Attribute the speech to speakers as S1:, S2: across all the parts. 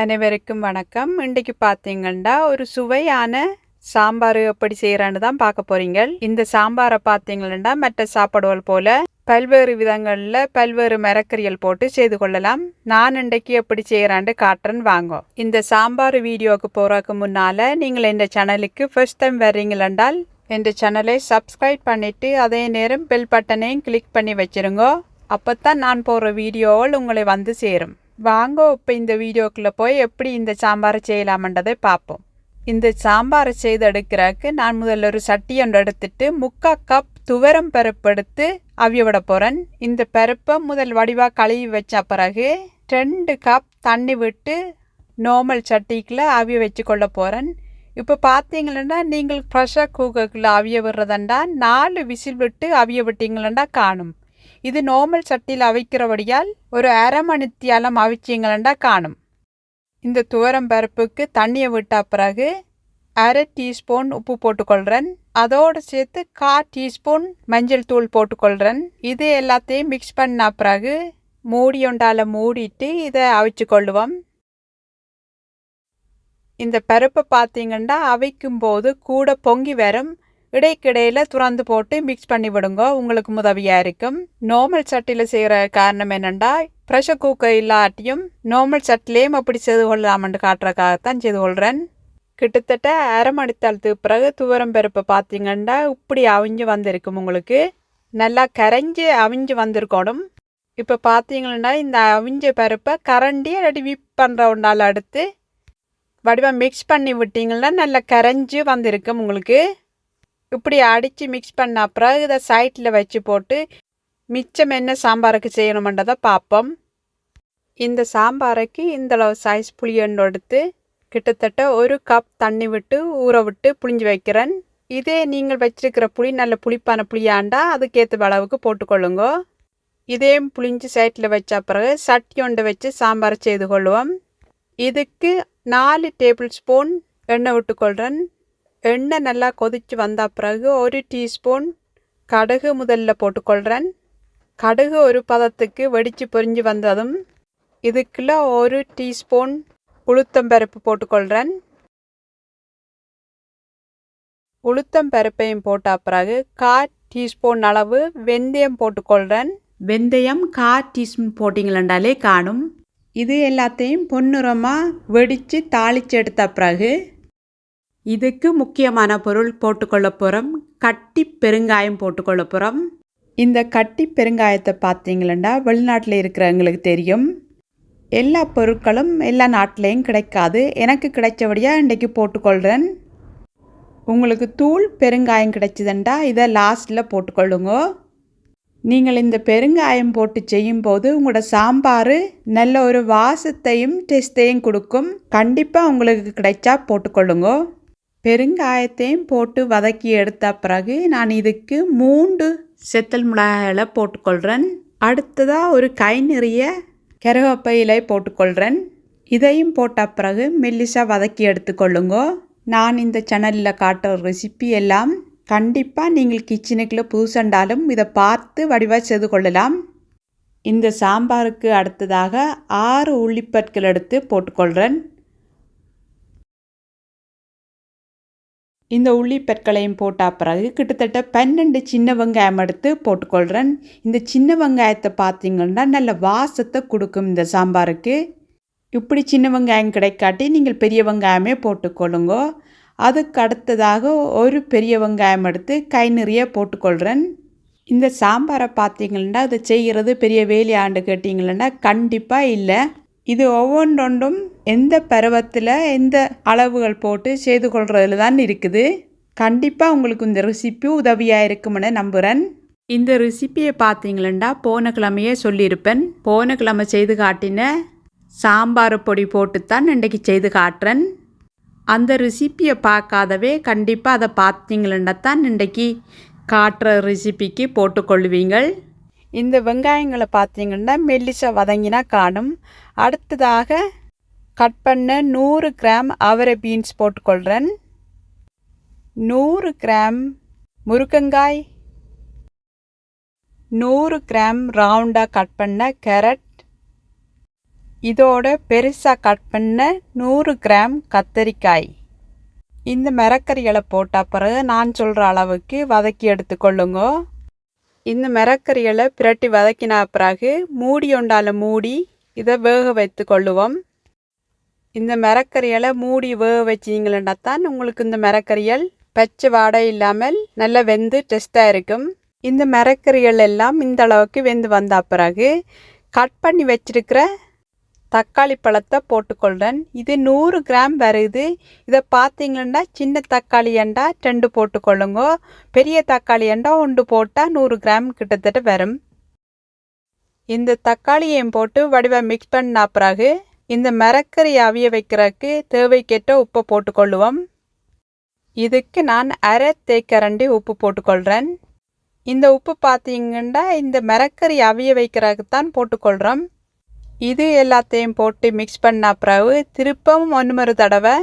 S1: அனைவருக்கும் வணக்கம். இன்றைக்கு பார்த்தீங்கன்னா ஒரு சுவையான சாம்பார் எப்படி செய்கிறான்னு தான் பார்க்க போறீங்க. இந்த சாம்பாரை பார்த்தீங்கன்னா மற்ற சாப்பாடுகள் போல பல்வேறு விதங்களில் பல்வேறு மரக்கறிகள் போட்டு செய்து கொள்ளலாம். நான் இன்றைக்கு எப்படி செய்கிறான்னு காட்டுறேன் வாங்க. இந்த சாம்பார் வீடியோவுக்கு போகிறதுக்கு முன்னால் நீங்கள் இந்த சேனலுக்கு ஃபர்ஸ்ட் டைம் வர்றீங்களென்றால் இந்த சேனலை சப்ஸ்கிரைப் பண்ணிவிட்டு அதே நேரம் பெல் பட்டனையும் கிளிக் பண்ணி வச்சிருங்க. அப்போ தான் நான் போடுற வீடியோவில் உங்களை வந்து சேரும். வாங்க இப்போ இந்த வீடியோக்குள்ளே போய் எப்படி இந்த சாம்பாரை செய்யலாமன்றதை பார்ப்போம் இந்த சாம்பாரை செய்து எடுக்கிறதுக்கு நான் முதல்ல ஒரு சட்டி ஒன்று எடுத்துட்டு முக்கா கப் துவரம் பருப்பு எடுத்து அவிய விட போகிறேன் இந்த பருப்பை முதல் வடிவாக கழுவி வச்ச பிறகு ரெண்டு கப் தண்ணி விட்டு நார்மல் சட்டிக்குள்ளே அவிய வச்சு கொள்ள போகிறேன் இப்போ பார்த்தீங்களா நீங்கள் ப்ரெஷர் குக்கருக்குள்ள அவிய விடுறதண்டா நாலு விசில் விட்டு அவிய விட்டீங்களா காணும். இது நார்மல் சட்டியில் அவிக்கிறபடியால் ஒரு அரை மணித்தியாலம் அவிச்சிங்களண்டா காணும் இந்த துவரம் பருப்புக்கு தண்ணியை விட்ட பிறகு அரை டீஸ்பூன் உப்பு போட்டுக்கொள்கிறேன் அதோடு சேர்த்து கா டீஸ்பூன் மஞ்சள் தூள் போட்டுக்கொள்கிறேன் இது எல்லாத்தையும் மிக்ஸ் பண்ண பிறகு மூடி ஒண்டால மூடிட்டு இதை அவிச்சு கொள்ளுவோம் இந்த பருப்பை பார்த்தீங்கன்னா அவிக்கும் போது கூட பொங்கி வரும் இடைக்கிடையில் துறந்து போட்டு மிக்ஸ் பண்ணி விடுங்க. உங்களுக்கு உதவியாக இருக்கும். நார்மல் சட்டியில் செய்கிற காரணம் என்னென்னா ப்ரெஷர் குக்கர் இல்லாட்டியும் நார்மல் சட்டிலையும் அப்படி செய்து கொள்ளலாமென்று காட்டுறதுக்காகத்தான் செய்து கொள்கிறேன் கிட்டத்தட்ட அரை மணித்தாளத்துக்கு பிறகு துவரம் பருப்பை பார்த்தீங்கன்னா இப்படி அவிஞ்சு வந்திருக்கும் உங்களுக்கு. நல்லா கரைஞ்சி அவிஞ்சு வந்திருக்கணும். இப்போ பார்த்தீங்கன்னா இந்த அவிஞ்ச பருப்பை கரண்டி ரெடி விப் பண்ணுற ஒன்றால் அடுத்து வடிவம் மிக்ஸ் பண்ணி விட்டிங்கன்னா நல்லா கரைஞ்சி வந்திருக்கும் உங்களுக்கு. இப்படி அடித்து மிக்ஸ் பண்ண அப்புறம் இதை சைட்டில் வச்சு போட்டு மிச்சம் என்ன சாம்பாருக்கு செய்யணுமென்றதை பார்ப்போம். இந்த சாம்பாருக்கு இந்தளவு சைஸ் புளியண்டு எடுத்து கிட்டத்தட்ட ஒரு கப் தண்ணி விட்டு ஊற விட்டு புளிஞ்சு வைக்கிறேன். இதே நீங்கள் வச்சிருக்கிற புளி நல்ல புளிப்பான புளியாண்டா அதுக்கேற்ற அளவுக்கு போட்டுக்கொள்ளுங்க. இதையும் புளிஞ்சு சைட்டில் வச்ச பிறகு சட்டி ஒன்று வச்சு சாம்பார் செய்து கொள்வோம் இதுக்கு நாலு டேபிள் ஸ்பூன் எண்ணெய் விட்டுக்கொள்கிறேன் எண்ணெய் நல்லா கொதித்து வந்த பிறகு ஒரு டீஸ்பூன் கடுகு முதல்ல போட்டுக்கொள்கிறேன் கடுகு ஒரு பதத்துக்கு வெடித்து பொரிஞ்சு வந்ததும் இதுக்குள்ள ஒரு டீஸ்பூன் உளுத்தம்பருப்பு போட்டுக்கொள்கிறேன் உளுத்தம்பருப்பையும் போட்ட பிறகு கா டீஸ்பூன் அளவு வெந்தயம் போட்டுக்கொள்கிறேன் வெந்தயம் கா டீஸ்பூன் போட்டிங்களண்டாலே காணும். இது எல்லாத்தையும் பொன்னிறமாக வெடித்து தாளித்து எடுத்த பிறகு இதுக்கு முக்கியமான பொருள் போட்டுக்கொள்ள போகிறோம் கட்டி பெருங்காயம் போட்டுக்கொள்ள போகிறோம் இந்த கட்டி பெருங்காயத்தை பார்த்தீங்களா வெளிநாட்டில் இருக்கிறவங்களுக்கு தெரியும். எல்லா பொருட்களும் எல்லா நாட்டிலையும் கிடைக்காது. எனக்கு கிடைச்சபடியாக இன்றைக்கி போட்டுக்கொள்கிறேன் உங்களுக்கு தூள் பெருங்காயம் கிடைச்சதுண்டா இதை லாஸ்ட்டில் போட்டுக்கொள்ளுங்க. நீங்கள் இந்த பெருங்காயம் போட்டு செய்யும்போது உங்களோட சாம்பார் நல்ல ஒரு வாசத்தையும் டேஸ்ட்டையும் கொடுக்கும். கண்டிப்பாக உங்களுக்கு கிடைச்சா போட்டுக்கொள்ளுங்க. பெருங்காயத்தையும் போட்டு வதக்கி எடுத்த பிறகு நான் இதுக்கு மூன்று செத்தல் மிளகாய்களை போட்டுக்கொள்கிறேன் அடுத்ததாக ஒரு கை நிறைய கருவேப்பையிலை போட்டுக்கொள்கிறேன் இதையும் போட்ட பிறகு மெல்லிசாக வதக்கி எடுத்துக்கொள்ளுங்க. நான் இந்த சேனலில் காட்டுற ரெசிபி எல்லாம் கண்டிப்பாக நீங்கள் கிச்சனுக்குள்ளே புதுசண்டாலும் இதை பார்த்து வடிவாக செய்து கொள்ளலாம். இந்த சாம்பாருக்கு அடுத்ததாக ஆறு உள்ளிப்பற்கள் எடுத்து போட்டுக்கொள்கிறேன் இந்த உள்ளிப்பற்களையும் போட்ட பிறகு கிட்டத்தட்ட பன்னெண்டு சின்ன வெங்காயம் எடுத்து போட்டுக்கொள்கிறேன் இந்த சின்ன வெங்காயத்தை பார்த்தீங்கன்னா நல்ல வாசத்தை கொடுக்கும் இந்த சாம்பாருக்கு. இப்படி சின்ன வெங்காயம் கிடைக்காட்டி நீங்கள் பெரிய வெங்காயமே போட்டுக்கொள்ளுங்க. அதுக்கு அடுத்ததாக ஒரு பெரிய வெங்காயம் எடுத்து கை நிறைய போட்டுக்கொள்கிறேன் இந்த சாம்பாரை பார்த்தீங்கன்னா அதை செய்கிறது பெரிய வேலையாண்டு கேட்டிங்கன்னா கண்டிப்பாக இல்லை. இது ஒவ்வொன்றொன்றும் எந்த பருவத்தில் எந்த அளவுகள் போட்டு செய்து கொள்றதுல தான் இருக்குது. கண்டிப்பாக உங்களுக்கு இந்த ரெசிபி உதவியாக இருக்கும்னு நம்புகிறேன் இந்த ரெசிப்பியை பார்த்தீங்களா போன கிழமையே சொல்லியிருப்பேன். போன கிழமை செய்து காட்டின சாம்பார் பொடி போட்டுத்தான் இன்றைக்கு இன்றைக்கி செய்து காட்டுறேன். அந்த ரெசிப்பியை பார்க்காதவே கண்டிப்பாக அதை பார்த்தீங்களா தான் இன்றைக்கி காட்டுற ரெசிபிக்கு போட்டுக்கொள்வீங்கள். இந்த வெங்காயங்களை பார்த்தீங்கன்னா மெல்லிசாக வதங்கினா காணும். அடுத்ததாக கட் பண்ண நூறு கிராம் அவரை பீன்ஸ் போட்டுக்கொள்கிறேன் நூறு கிராம் முருக்கங்காய் நூறு கிராம் ரவுண்டாக கட் பண்ண கேரட். இதோட பெருசாக கட் பண்ண நூறு கிராம் கத்தரிக்காய். இந்த மரக்கறிகளை போட்ட பிறகு நான் சொல்கிற அளவுக்கு வதக்கி எடுத்துக்கொள்ளுங்க. இந்த மிரக்கறிகளை பிரட்டி வதக்கின பிறகு மூடி ஒண்டால மூடி இதை வேக வைத்து கொள்ளுவோம். இந்த மிரக்கறிகளை மூடி வேக வச்சிங்களா தான் உங்களுக்கு இந்த மிரக்கறிகள் பச்சை வாடை இல்லாமல் நல்லா வெந்து டெஸ்ட்டாக இருக்கும். இந்த மிரக்கறிகள் எல்லாம் இந்த அளவுக்கு வெந்து வந்த பிறகு கட் பண்ணி வச்சிருக்கிற தக்காளி பழத்தை போட்டுக்கொள்கிறேன் இது நூறு கிராம் வருது இதை பார்த்தீங்கன்னா சின்ன தக்காளி எண்டா ரெண்டு போட்டுக்கொள்ளுங்க. பெரிய தக்காளி எண்டா ஒன்று போட்டால் நூறு கிராம் கிட்டத்தட்ட வரும். இந்த தக்காளியையும் போட்டு வடிவம் மிக்ஸ் பண்ண பிறகு இந்த மரக்கறி அவிய வைக்கிறதுக்கு தேவைக்கேற்ற உப்பை போட்டுக்கொள்ளுவோம். இதுக்கு நான் அரை தேக்கரண்டி உப்பு போட்டுக்கொள்கிறேன் இந்த உப்பு பார்த்தீங்கன்னா இந்த மரக்கறி அவிய வைக்கிறதுக்கு தான் போட்டுக்கொள்கிறோம் இது எல்லாத்தையும் போட்டு மிக்ஸ் பண்ண பிறகு திருப்பவும் ஒன்று தடவை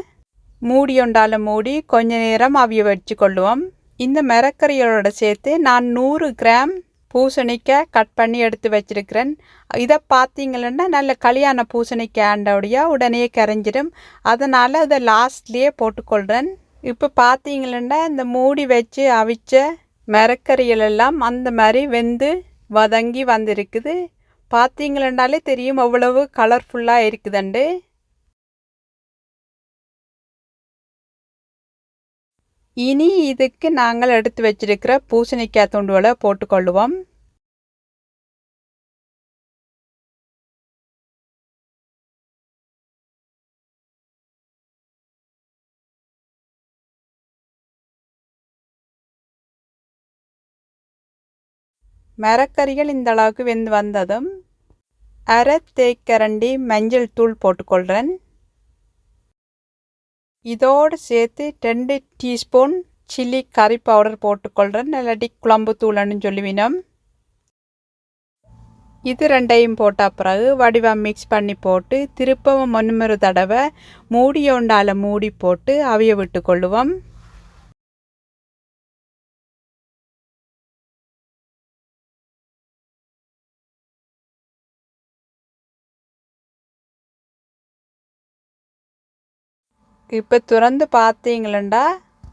S1: மூடி ஒண்டால மூடி கொஞ்ச நேரம் அவிய வச்சு கொள்ளுவோம் இந்த மரக்கறியோட சேர்த்து நான் நூறு கிராம் பூசணிக்காய் கட் பண்ணி எடுத்து வச்சிருக்கிறேன். இதை பார்த்தீங்கன்னா நல்ல கல்யாண பூசணிக்காய் ஆண்டோடைய உடனே கரைஞ்சிடும் அதனால் அதை லாஸ்ட்லேயே போட்டுக்கொள்கிறேன் இப்போ பார்த்தீங்கன்னா இந்த மூடி வச்சு அவிச்ச மிரக்கறிகள் எல்லாம் அந்த மாதிரி வெந்து வதங்கி வந்திருக்குது. பார்த்தீங்களேண்டாலே தெரியும் அவ்வளவு கலர்ஃபுல்லாக இருக்குதுண்டு. இனி இதுக்கு நாங்கள் எடுத்து வச்சிருக்கிற பூசணிக்காய் துண்டுகளை போட்டுக்கொள்ளுவோம். மரக்கறிகள் இந்த அளவுக்கு வெந்து வந்ததும் அரை தேக்கரண்டி மஞ்சள் தூள் போட்டுக்கொள்கிறேன் இதோடு சேர்த்து ரெண்டு டீஸ்பூன் சில்லி கறி பவுடர் போட்டுக்கொள்கிறேன் இல்லாட்டி குழம்பு தூள்னு சொல்லுவினோம் இது ரெண்டையும் போட்ட பிறகு வடிவம் மிக்ஸ் பண்ணி போட்டு திருப்பவும் ஒன்றுமொரு தடவை மூடி மூடி போட்டு அவிய விட்டு கொள்ளுவோம் இப்போ துறந்து பார்த்தீங்களண்டா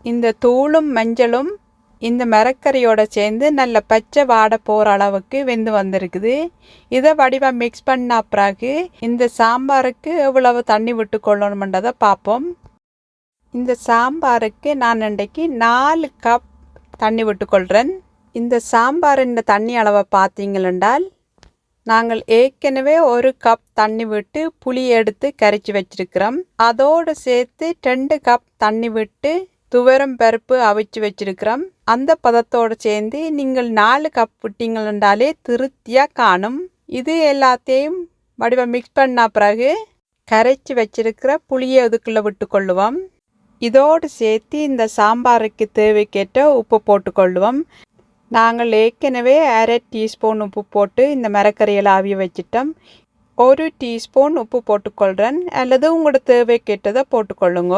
S1: இந்த தூளும் மஞ்சளும் இந்த மரக்கறியோட சேர்ந்து நல்ல பச்சை வாடை போகிற அளவுக்கு வெந்து வந்திருக்குது. இதை வடிவாக மிக்ஸ் பண்ண பிறகு இந்த சாம்பாருக்கு எவ்வளவு தண்ணி விட்டு கொள்ளணுமென்றதை பார்ப்போம் இந்த சாம்பாருக்கு நான் இன்றைக்கு நாலு கப் தண்ணி விட்டுக்கொள்கிறேன் இந்த சாம்பாரின் தண்ணி அளவை பார்த்தீங்களென்றால் நாங்கள் ஏற்கனவே ஒரு கப் தண்ணி விட்டு புளி எடுத்து கரைச்சி வச்சிருக்கிறோம். அதோடு சேர்த்து ரெண்டு கப் தண்ணி விட்டு துவரம் பருப்பு அவிச்சு வச்சிருக்கிறோம். அந்த பதத்தோடு சேர்ந்து நீங்கள் நாலு கப் விட்டீங்களாலே திருப்தியாக காணும். இது எல்லாத்தையும் வடிவம் மிக்ஸ் பண்ண பிறகு கரைச்சி வச்சிருக்கிற புளியை அதுக்குள்ளே விட்டு கொள்ளுவோம். இதோடு சேர்த்து இந்த சாம்பாருக்கு தேவைக்கேற்ற உப்பு போட்டுக்கொள்ளுவோம் நாங்கள் ஏற்கனவே அரை டீஸ்பூன் உப்பு போட்டு இந்த மரக்கறியில் ஆவிய வச்சிட்டோம். ஒரு டீஸ்பூன் உப்பு போட்டுக்கொள்கிறேன் அல்லது உங்களோட தேவைக்கேற்றதை போட்டுக்கொள்ளுங்க.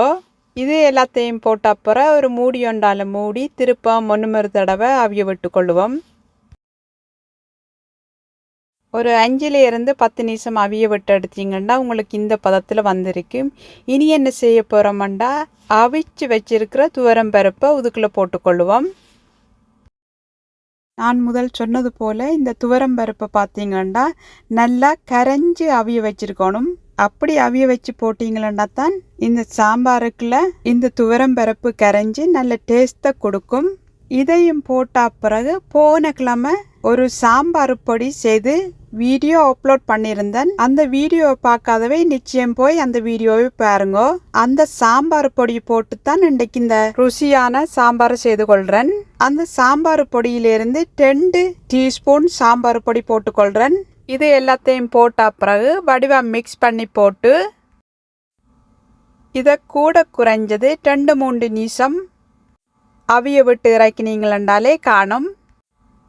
S1: இது எல்லாத்தையும் போட்ட அப்புறம் ஒரு மூடி ஒண்டால மூடி திருப்பம் மொன்னுமறு தடவை அவிய விட்டுக்கொள்ளுவோம். ஒரு அஞ்சிலேருந்து பத்து நிமிஷம் அவிய விட்டு எடுத்தீங்கன்னா உங்களுக்கு இந்த பதத்தில் வந்திருக்கு. இனி என்ன செய்ய போகிறோம்டா அவிச்சு வச்சிருக்கிற துவரம் பருப்பை இதுக்குள்ளே போட்டுக்கொள்ளுவோம். நான் முதல் சொன்னது போல் இந்த துவரம் பருப்பை பார்த்தீங்கன்னா நல்லா கரைஞ்சி அவிய வச்சுருக்கணும். அப்படி அவிய வச்சு போட்டிங்களா தான் இந்த சாம்பாருக்குள்ள இந்த துவரம் பருப்பு கரைஞ்சி நல்ல டேஸ்ட்டை கொடுக்கும். இதையும் போட்ட பிறகு போன கிழமை ஒரு சாம்பார் பொடி செய்து வீடியோ அப்லோட் பண்ணியிருந்தேன். அந்த வீடியோவை பார்க்காதவே நிச்சயம் போய் அந்த வீடியோவை பாருங்க. அந்த சாம்பார் பொடி போட்டு தான் இன்றைக்கு இந்த ருசியான சாம்பார் செய்து கொள்கிறேன் அந்த சாம்பார் பொடியிலிருந்து ரெண்டு டீஸ்பூன் சாம்பார் பொடி போட்டுக்கொள்கிறேன் இது எல்லாத்தையும் போட்ட பிறகு வடிவா மிக்ஸ் பண்ணி போட்டு இதை கூட குறைஞ்சது ரெண்டு மூன்று நிமிஷம் அவிய விட்டு இறக்கினீங்களென்றாலே காணும்.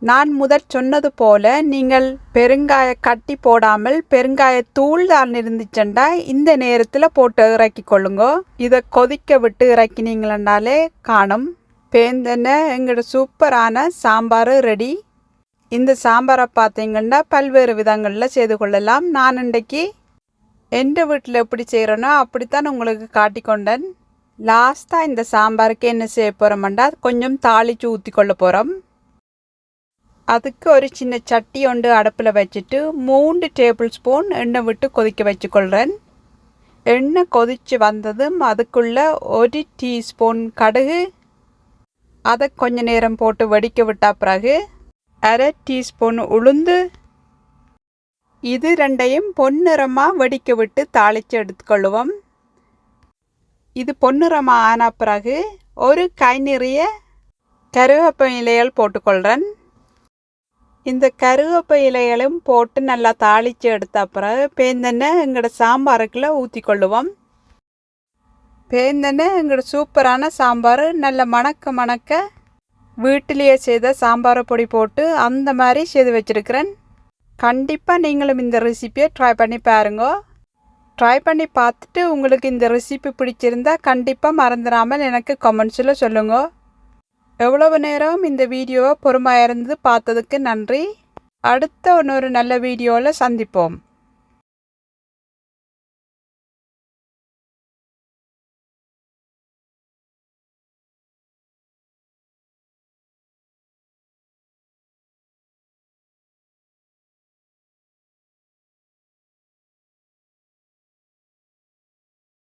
S1: நான் முதல் சொன்னது போல நீங்கள் பெருங்காய கட்டி போடாமல் பெருங்காய தூள் தான் இருந்துச்சுண்டா இந்த நேரத்தில் போட்டு இறக்கி கொள்ளுங்க. இதை கொதிக்க விட்டு இறக்கினீங்களன்னாலே காணும். பேந்தென்ன எங்களோட சூப்பரான சாம்பார் ரெடி. இந்த சாம்பாரை பார்த்தீங்கன்னா பல்வேறு விதங்களில் செய்து கொள்ளலாம். நான் இன்றைக்கு எந்த வீட்டில் எப்படி செய்கிறேனோ அப்படித்தான் உங்களுக்கு காட்டிக்கொண்டேன் லாஸ்ட்டாக இந்த சாம்பாருக்கு என்ன செய்ய போகிறோம்டா கொஞ்சம் தாளித்து ஊற்றி கொள்ள போகிறோம் அதுக்கு ஒரு சின்ன சட்டி ஒன்று அடுப்பில் வச்சுட்டு மூன்று டேபிள் ஸ்பூன் எண்ணெய் விட்டு கொதிக்க வச்சுக்கொள்கிறேன். எண்ணெய் கொதித்து வந்ததும் அதுக்குள்ளே ஒரு டீஸ்பூன் கடுகு அதை கொஞ்ச நேரம் போட்டு வெடிக்க விட்ட பிறகு அரை டீஸ்பூன் உளுந்து இது ரெண்டையும் பொன்னிறமாக வெடிக்க விட்டு தாளித்து எடுத்துக்கொள்ளுவோம். இது பொன்னிறமாக ஆன பிறகு ஒரு கை நிறைய கருவேப்ப இலைகள் போட்டுக்கொள்கிறேன். இந்த கருவேப்ப இலைகளும் போட்டு நல்லா தாளித்து எடுத்த பிறகு பேந்தெண்ணை எங்களோட சாம்பாருக்குள்ளே ஊற்றி கொள்ளுவோம். பேந்தெண்ணை எங்களோட சூப்பரான சாம்பார். நல்ல மணக்க மணக்க வீட்டிலேயே செய்த சாம்பார் பொடி போட்டு அந்த மாதிரி செய்து வச்சுருக்கிறேன். கண்டிப்பாக நீங்களும் இந்த ரெசிப்பியை ட்ரை பண்ணி பாருங்க. ட்ரை பண்ணி பார்த்துட்டு உங்களுக்கு இந்த ரெசிபி பிடிச்சிருந்தா கண்டிப்பாக மறந்துடாமல் எனக்கு கமெண்ட்ஸில் சொல்லுங்கள் எவ்வளவு நேரம் இந்த வீடியோவை பொறுமையாக இருந்து பார்த்ததுக்கு நன்றி. அடுத்த இன்னொரு நல்ல வீடியோவில் சந்திப்போம்.